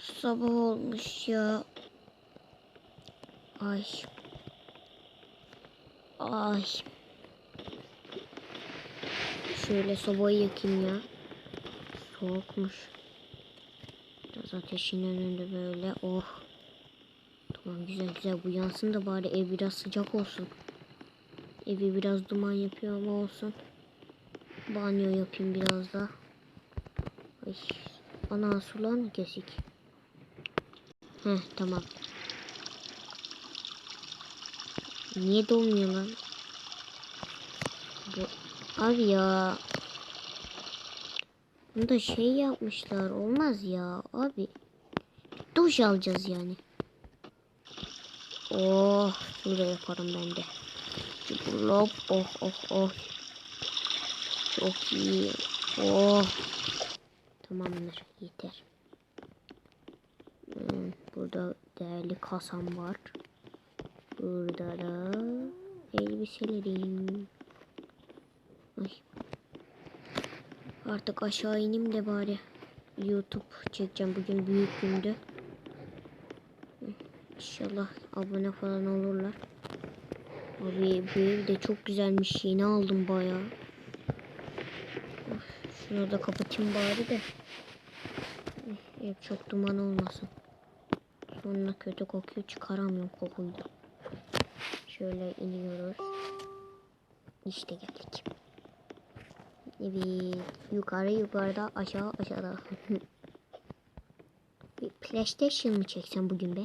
Sabah olmuş ya. Ay. Ay. Şöyle sobayı yakayım ya. Soğukmuş. Biraz ateşin önünde böyle. Oh. Tamam güzel güzel bu yansın da bari ev biraz sıcak olsun. Evi biraz duman yapıyor ama olsun. Banyo yapayım biraz da. Ay. Ana sular mı kesik? Heh tamam. Niye dolmuyor lan? Bu... Abi ya. Bunda şey yapmışlar. Olmaz ya abi. Duş alacağız yani. Oh. Şurada yaparım ben de. Cıbırlop. Oh oh oh. Çok iyi. Oh. Tamamdır. Yeter. Hmm, burada değerli kasam var. Burada da elbiselerim. Ay. Artık aşağı ineyim de bari YouTube çekeceğim. Bugün büyük gündü. İnşallah abone falan olurlar. Abi bu ev de çok güzelmiş. Yeni aldım bayağı. Şunu da kapatayım bari de. Ev çok duman olmasın. Sonra kötü kokuyor çıkaramıyorum kokuyu. Şöyle iniyoruz. İşte geldik. Evet. Yukarı yukarıda aşağı aşağıda. bir PlayStation mı çeksem bugün be?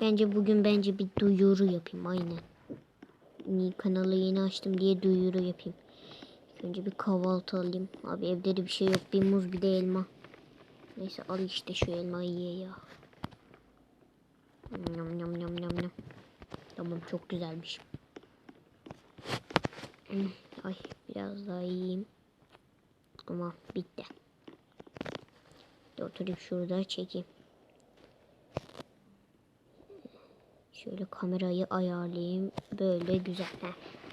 Bence bugün bence bir duyuru yapayım aynen. Kanalı yeni açtım diye duyuru yapayım. Önce bir kahvaltı alayım. Abi evde de bir şey yok. Bir muz bir de elma. Neyse al işte şu elmayı ye ya. Yum yum yum yum yum. Tamam çok güzelmiş. Ay biraz daha yiyeyim. Ama bitti. Bir oturayım şurada çekeyim. Şöyle kamerayı ayarlayayım. Böyle güzel. Heh.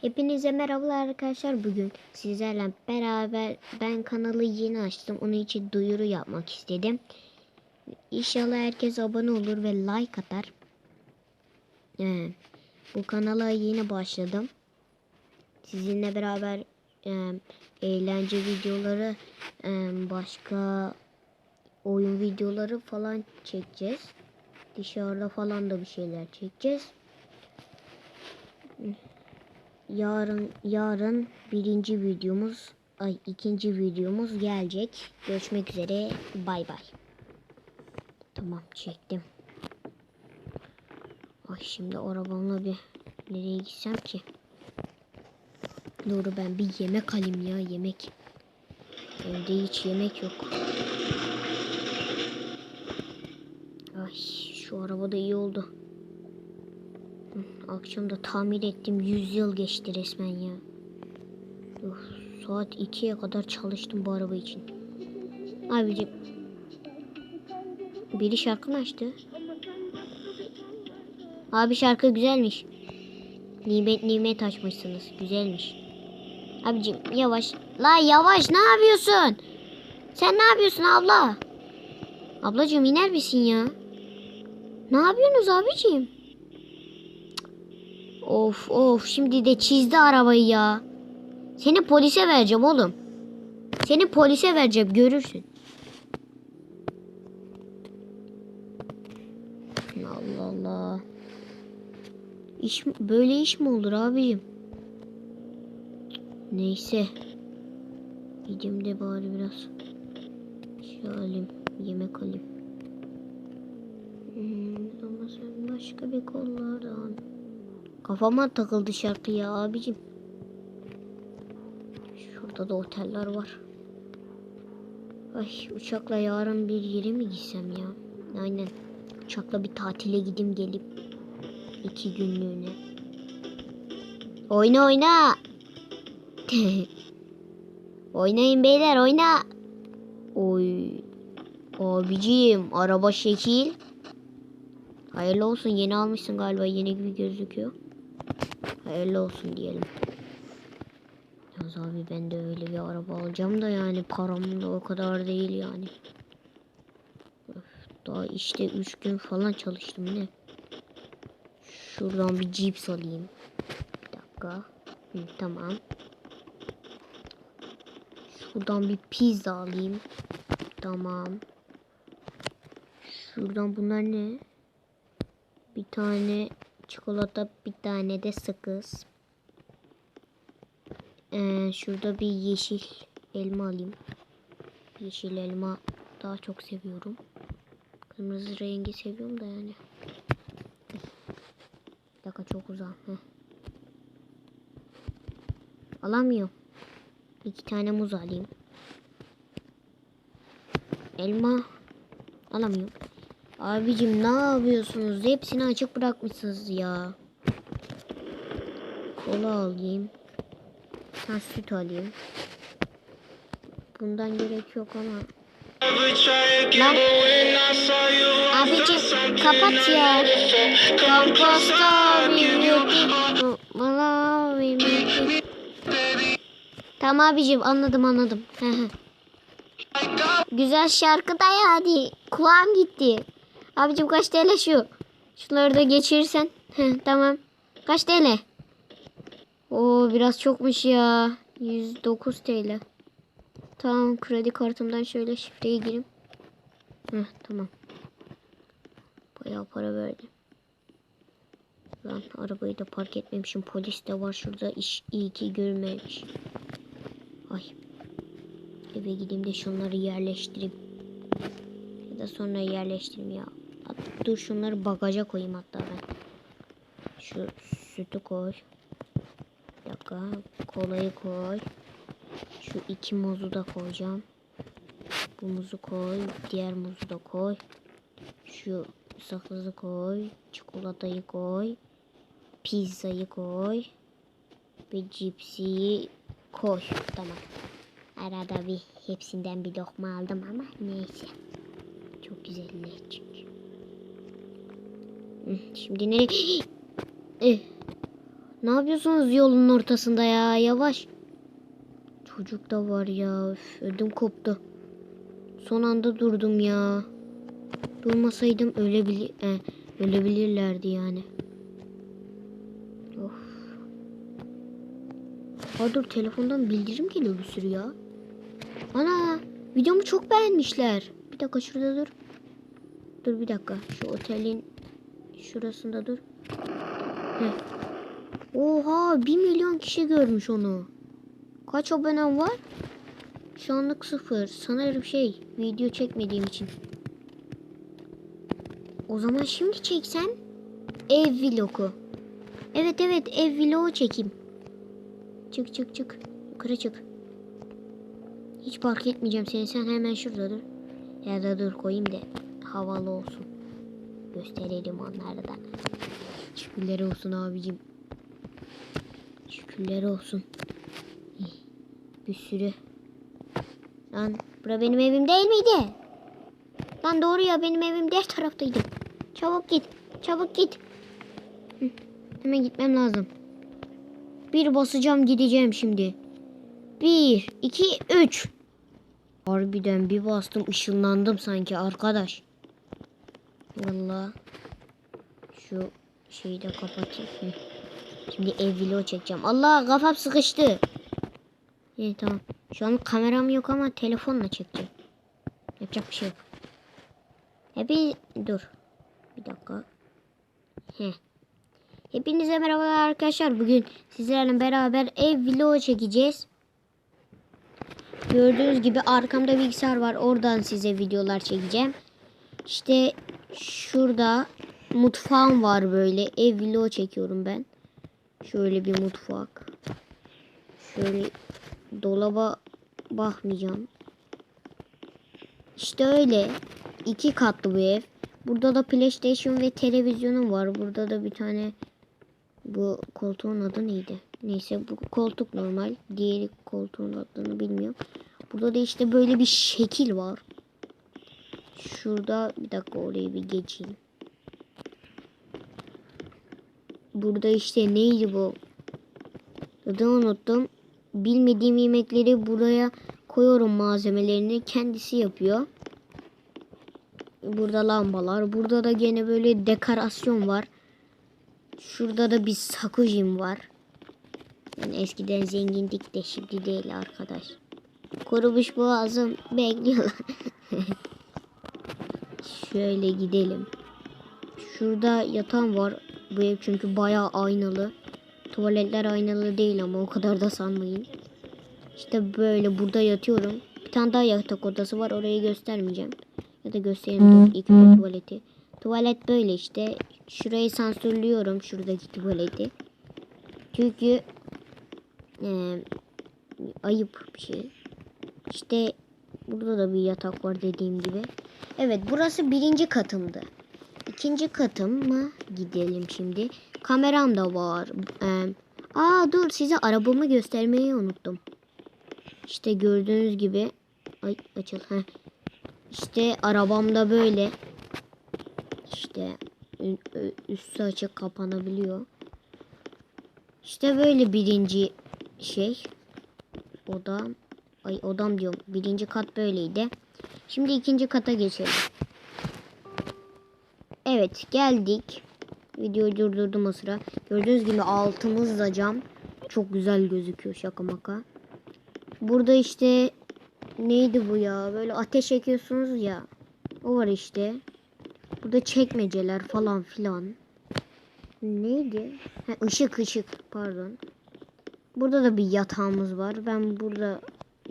Hepinize merhabalar arkadaşlar. Bugün sizlerle beraber ben kanalı yeni açtım. Onun için duyuru yapmak istedim. İnşallah herkes abone olur ve like atar. Ee, bu kanala yeni başladım. Sizinle beraber e, eğlence videoları, e, başka oyun videoları falan çekeceğiz. Dışarıda falan da bir şeyler çekeceğiz. Yarın yarın birinci videomuz, ay ikinci videomuz gelecek. Görüşmek üzere. Bay bay. Tamam çektim. Ay şimdi arabamla bir nereye gitsem ki? Doğru ben bir yemek alayım ya yemek. Evde hiç yemek yok. Ay şu araba da iyi oldu. Akşam da tamir ettim. 100 yıl geçti resmen ya. Of, saat 2'ye kadar çalıştım bu araba için. Abicim. Biri şarkı mı açtı? Abi şarkı güzelmiş. Nimet nimet açmışsınız. Güzelmiş. Abicim yavaş. La yavaş ne yapıyorsun? Sen ne yapıyorsun abla? Ablacığım iner misin ya? Ne yapıyorsunuz abicim? Of of şimdi de çizdi arabayı ya. Seni polise vereceğim oğlum. Seni polise vereceğim görürsün. Allah Allah. İş, böyle iş mi olur abicim? Neyse. Gideyim de bari biraz. Şey alayım. Yemek alayım. Hmm, ama sen başka bir kollardan. Kafama takıldı şarkı ya abicim. Şurada da oteller var. Ay uçakla yarın bir yere mi gitsem ya? Aynen. Uçakla bir tatile gideyim gelip. iki günlüğüne. Oyna oyna. Oynayın beyler oyna. Oy. Abicim araba şekil. Hayırlı olsun yeni almışsın galiba yeni gibi gözüküyor. Hayırlı olsun diyelim. Yalnız abi ben de öyle bir araba alacağım da yani param da o kadar değil yani. Daha işte 3 gün falan çalıştım ne? Şuradan bir cips alayım. Bir dakika. Hı, tamam. Şuradan bir pizza alayım. Tamam. Şuradan bunlar ne? Bir tane çikolata, bir tane de sakız. Ee, şurada bir yeşil elma alayım. Yeşil elma daha çok seviyorum. Kırmızı rengi seviyorum da yani. Bir dakika çok uzak. Heh. Alamıyorum. İki tane muz alayım. Elma alamıyorum. Abicim ne yapıyorsunuz? Hepsini açık bırakmışsınız ya. Kola alayım. Tane süt alayım. Bundan gerek yok ama. Lan. Abicim kapat ya. Komposta Tamam abicim anladım anladım. Güzel şarkı da yani. Kulağım gitti. Abicim kaç TL şu? Şunları da geçirirsen. Tamam. Kaç TL? Oo biraz çokmuş ya. 109 TL. Tamam kredi kartımdan şöyle şifreyi gireyim. Heh, tamam. Bayağı para verdi. Lan arabayı da park etmemişim. Polis de var şurada. İş iyi ki görmemiş. Ay. Eve gideyim de şunları yerleştireyim. Da sonra yerleştireyim ya. Dur şunları bagaja koyayım hatta ben. Şu sütü koy. Bir dakika. Kolayı koy. Şu iki muzu da koyacağım. Bu muzu koy. Diğer muzu da koy. Şu sakızı koy. Çikolatayı koy. Pizzayı koy. Ve cipsi koy. Tamam. Arada bir hepsinden bir lokma aldım ama neyse. Çok. Hı, Şimdi nereye? Eh. Ne yapıyorsunuz yolun ortasında ya? Yavaş. Çocuk da var ya. Üf, ödüm koptu. Son anda durdum ya. Durmasaydım ölebilir e, ölebilirlerdi yani. Of. Ha dur telefondan bildirim geliyor bir sürü ya. Ana videomu çok beğenmişler. Bir dakika şurada dur. Dur bir dakika. Şu otelin şurasında dur. Heh. Oha 1 milyon kişi görmüş onu. Kaç abonem var? Şu anlık sıfır. Sanırım şey video çekmediğim için. O zaman şimdi çeksem ev vlogu. Evet evet ev vlogu çekeyim. Çık çık çık. Yukarı çık. Hiç fark etmeyeceğim seni. Sen hemen şurada dur. Ya da dur koyayım da havalı olsun. Gösterelim onları da. Şükürler olsun abicim. Şükürler olsun. Bir sürü. Lan bura benim evim değil miydi? Lan doğru ya benim evim diğer taraftaydı. Çabuk git. Çabuk git. Hemen gitmem lazım. Bir basacağım gideceğim şimdi. Bir, iki, üç. Harbiden bir bastım ışınlandım sanki arkadaş. Vallahi şu şeyi de kapatayım. Şimdi ev vlog çekeceğim. Allah kafam sıkıştı. İyi tamam. Şu an kameram yok ama telefonla çekeceğim. Yapacak bir şey yok. Hepi dur. Bir dakika. Heh. Hepinize merhabalar arkadaşlar. Bugün sizlerle beraber ev vlogu çekeceğiz. Gördüğünüz gibi arkamda bilgisayar var. Oradan size videolar çekeceğim. İşte şurada mutfağım var böyle. Ev vlogu çekiyorum ben. Şöyle bir mutfak. Şöyle dolaba bakmayacağım. İşte öyle. İki katlı bu ev. Burada da PlayStation ve televizyonum var. Burada da bir tane bu koltuğun adı neydi? Neyse bu koltuk normal. Diğeri koltuğun adını bilmiyorum. Burada da işte böyle bir şekil var. Şurada bir dakika orayı bir geçeyim. Burada işte neydi bu? Adını unuttum. Bilmediğim yemekleri buraya koyuyorum malzemelerini. Kendisi yapıyor. burada lambalar. Burada da gene böyle dekorasyon var. Şurada da bir sakujim var. Yani eskiden zengindik de şimdi değil arkadaş. Kurumuş boğazım bekliyorlar. Şöyle gidelim. Şurada yatan var. Bu ev çünkü bayağı aynalı. Tuvaletler aynalı değil ama o kadar da sanmayın. İşte böyle burada yatıyorum. Bir tane daha yatak odası var. Orayı göstermeyeceğim. Ya da göstereyim dur. İlk önce tuvaleti. Tuvalet böyle işte. Şurayı sansürlüyorum. Şuradaki tuvaleti. Çünkü eee, ayıp bir şey. İşte burada da bir yatak var dediğim gibi. Evet burası birinci katımdı. İkinci katım mı? Gidelim şimdi. Kameram da var. Ee, aa dur size arabamı göstermeyi unuttum. İşte gördüğünüz gibi. Ay açıl. Heh. İşte arabam da böyle. İşte üstü açık kapanabiliyor. İşte böyle birinci şey. Odam. Ay odam diyorum. Birinci kat böyleydi. Şimdi ikinci kata geçelim. Evet geldik. Videoyu durdurdum o sıra. Gördüğünüz gibi altımız da cam. Çok güzel gözüküyor şaka maka. Burada işte neydi bu ya? Böyle ateş ekiyorsunuz ya. O var işte. Burada çekmeceler falan filan. Neydi? Ha, ışık ışık pardon. Burada da bir yatağımız var. Ben burada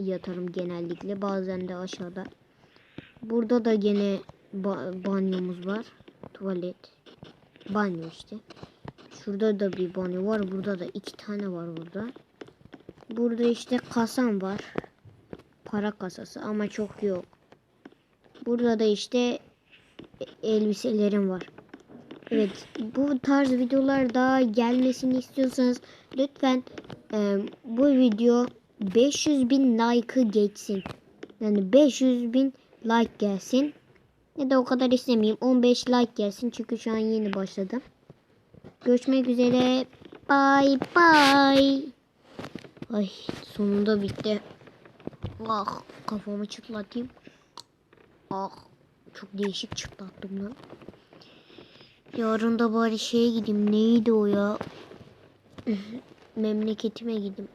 yatarım genellikle. Bazen de aşağıda. Burada da gene ba- banyomuz var. Tuvalet. Banyo işte. Şurada da bir banyo var. Burada da iki tane var burada. Burada işte kasam var. Para kasası ama çok yok. Burada da işte elbiselerim var. Evet bu tarz videolar daha gelmesini istiyorsanız lütfen e, bu video 500 bin like'ı geçsin. Yani 500 bin like gelsin. Ya da o kadar istemeyeyim. 15 like gelsin. Çünkü şu an yeni başladım. Görüşmek üzere. Bye bye. Ay sonunda bitti. Ah kafamı çıtlatayım. Ah çok değişik çıtlattım lan. Yarın da bari şeye gideyim. Neydi o ya? Memleketime gideyim.